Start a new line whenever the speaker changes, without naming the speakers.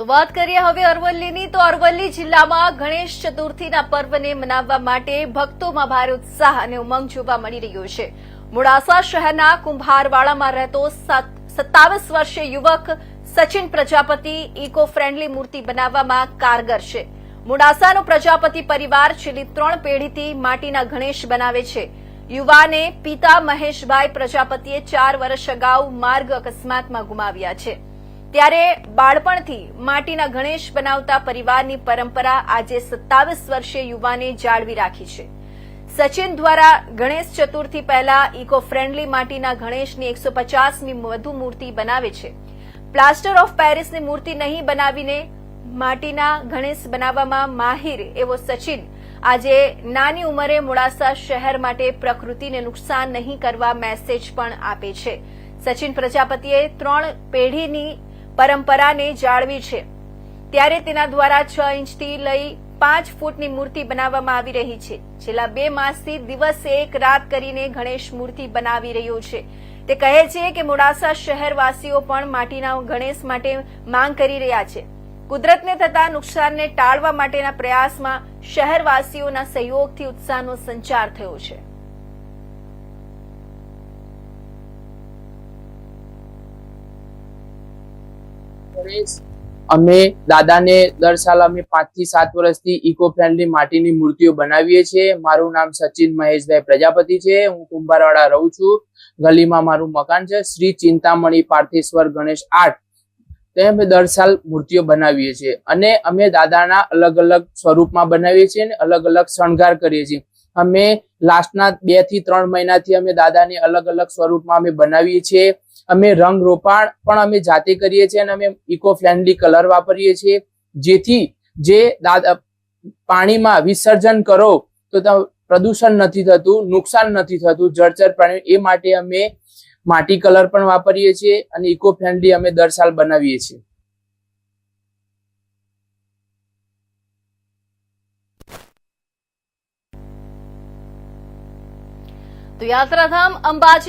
તો વાત કરીએ હવે અરવલ્લીની, તો અરવલ્લી જિલ્લામાં ગણેશ ચતુર્થીના પર્વને મનાવવા માટે ભક્તોમાં ભારે ઉત્સાહ અને ઉમંગ જોવા મળી રહ્યો છે. મોડાસા શહેરના કુંભારવાડામાં રહેતો સત્તાવીસ વર્ષીય યુવક સચિન પ્રજાપતિ ઇકો ફ્રેન્ડલી મૂર્તિ બનાવવામાં કારગર છે. મોડાસાનો પ્રજાપતિ પરિવાર છેલ્લી ત્રણ પેઢીથી માટીના ગણેશ બનાવે છે. યુવાને પિતા મહેશભાઈ પ્રજાપતિએ ચાર વર્ષ અગાઉ માર્ગ અકસ્માતમાં ગુમાવ્યા છે. ત્યારે બાળપણથી માટીના ગણેશ બનાવતા પરિવારની પરંપરા આજે સત્તાવીસ વર્ષે યુવાને જાળવી રાખી છે. સચિન દ્વારા ગણેશ ચતુર્થી પહેલા ઇકો ફ્રેન્ડલી માટીના ગણેશની એકસો પચાસમી વધુ મૂર્તિ બનાવે છે. પ્લાસ્ટર ઓફ પેરિસની મૂર્તિ નહીં બનાવીને માટીના ગણેશ બનાવવામાં માહિર એવો સચિન આજે નાની ઉંમરે મોડાસા શહેર માટે પ્રકૃતિને નુકસાન નહીં કરવા મેસેજ પણ આપે છે. સચિન પ્રજાપતિએ ત્રણ પેઢીની પરંપરાને જાળવી છે. ત્યારે તેના દ્વારા છ ઇંચથી લઈ પાંચ ફૂટની મૂર્તિ બનાવવામાં આવી રહી છે. છેલ્લા બે માસથી દિવસે એક રાત કરીને ગણેશ મૂર્તિ બનાવી રહ્યો છે. તે કહે છે કે મોડાસા શહેરવાસીઓ પણ માટીના ગણેશ માટે માંગ કરી રહ્યા છે. કુદરતને થતા નુકસાનને ટાળવા માટેના પ્રયાસમાં શહેરવાસીઓના સહયોગથી ઉત્સાહનો સંચાર થયો છે.
ગણેશ અમે દાદાને દર સાલ અમે પાંચથી સાત વર્ષથી ઇકો ફ્રેન્ડલી માટીની મૂર્તિઓ બનાવીએ છીએ. મારું નામ સચિન મહેશભાઈ પ્રજાપતિ છે. હું કુંભારવાડા રહું છું. ગલીમાં મારું મકાન છે. શ્રી ચિંતામણી પાર્થેશ્વર ગણેશ આર્ટ. તે અમે દર સાલ મૂર્તિઓ બનાવીએ છીએ. અને અમે દાદાના અલગ અલગ સ્વરૂપમાં બનાવીએ છીએ અને અલગ અલગ શણગાર કરીએ છીએ. અમે લાસ્ટના બેથી ત્રણ મહિનાથી અમે દાદાને અલગ અલગ સ્વરૂપમાં અમે બનાવીએ છીએ. અમે રંગ રોપાણ પણ અમે જાતે કરીએ છીએ અને અમે ઇકો ફ્રેન્ડલી કલર વાપરીએ છીએ. જેથી જે પાણીમાં વિસર્જન કરો તો પ્રદૂષણ નથી થતું, નુકસાન નથી થતું, જળચર પ્રાણી, એ માટે અમે માટી કલર પણ વાપરીએ છીએ અને ઇકો ફ્રેન્ડલી અમે દર સાલ બનાવીએ છીએ.
તો યાત્રાધામ અંબાજી